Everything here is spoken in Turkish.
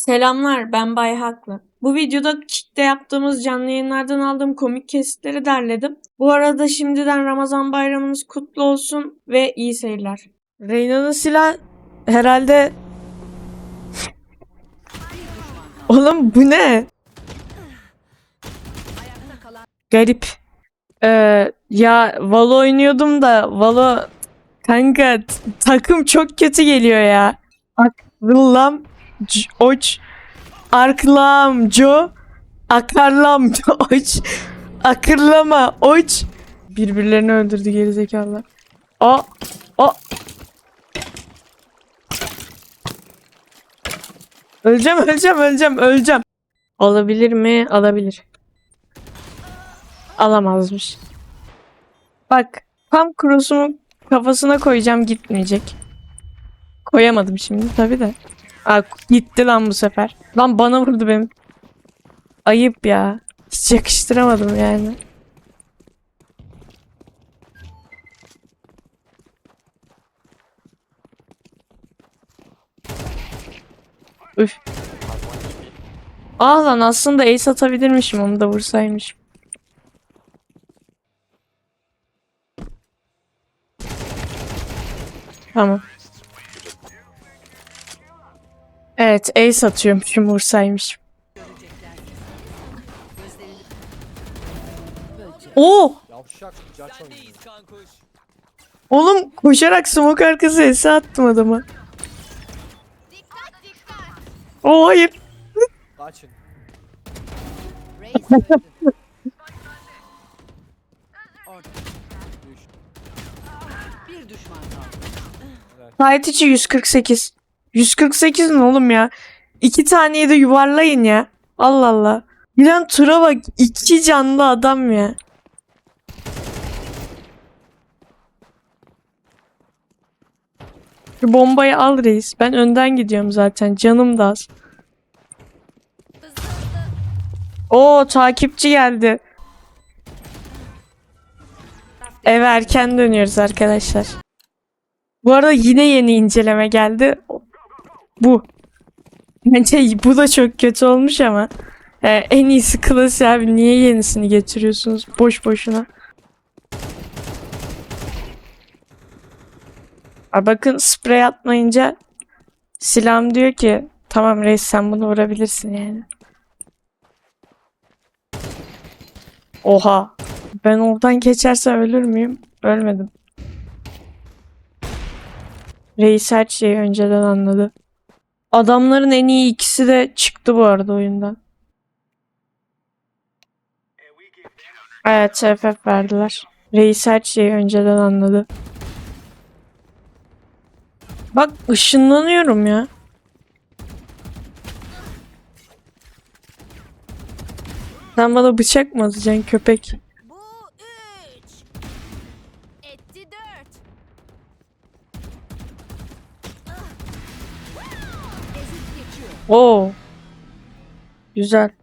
Selamlar, ben Bay Haklı. Bu videoda Kick'te yaptığımız canlı yayınlardan aldığım komik kesitleri derledim. Bu arada şimdiden Ramazan bayramınız kutlu olsun ve iyi seyirler. Reyna'nın silah herhalde... Oğlum bu ne? Garip. Ee, ya Valo oynuyordum da Valo kanka takım çok kötü geliyor ya. Akıllam c- oç arklamco akarlam oç akırlama oç birbirlerini öldürdü gerizekalılar. O o Öleceğim öleceğim öleceğim öleceğim. Olabilir mi? Alabilir. Alamazmış. Bak tam cross'umu kafasına koyacağım gitmeyecek. Koyamadım şimdi tabi de. Aa, gitti lan bu sefer. Lan bana vurdu benim. Ayıp ya. Hiç yakıştıramadım yani. Üf. Ah lan aslında ace atabilirmişim onu da vursaymışım. Tamam. Evet ace atıyormuşum vursaymışım. Oo! Yavşak caç oynuyor. Oğlum koşarak smoke arkası ese attım adama. Oo hayır. Kaçın. Bir düşman kaldı. Kayıt içi 148. 148 ne oğlum ya? İki taneyi de yuvarlayın ya. Allah Allah. Bilen tura bak iki canlı adam ya. Şu bombayı al reis. Ben önden gidiyorum zaten. Canım da az. Oo takipçi geldi. Eve erken dönüyoruz arkadaşlar. Bu arada yine yeni inceleme geldi. Bu. Bence bu da çok kötü olmuş ama. Ee, en iyisi klasi abi. Niye yenisini getiriyorsunuz boş boşuna? Aa, bakın sprey atmayınca silahım diyor ki tamam reis sen bunu vurabilirsin yani. Oha. Ben oradan geçersem ölür müyüm? Ölmedim. Reis her şeyi önceden anladı. Adamların en iyi ikisi de çıktı bu arada oyundan. Evet TFF verdiler. Reis her şeyi önceden anladı. Bak ışınlanıyorum ya. Sen bana bıçak mı atacaksın köpek? Oo. Güzel.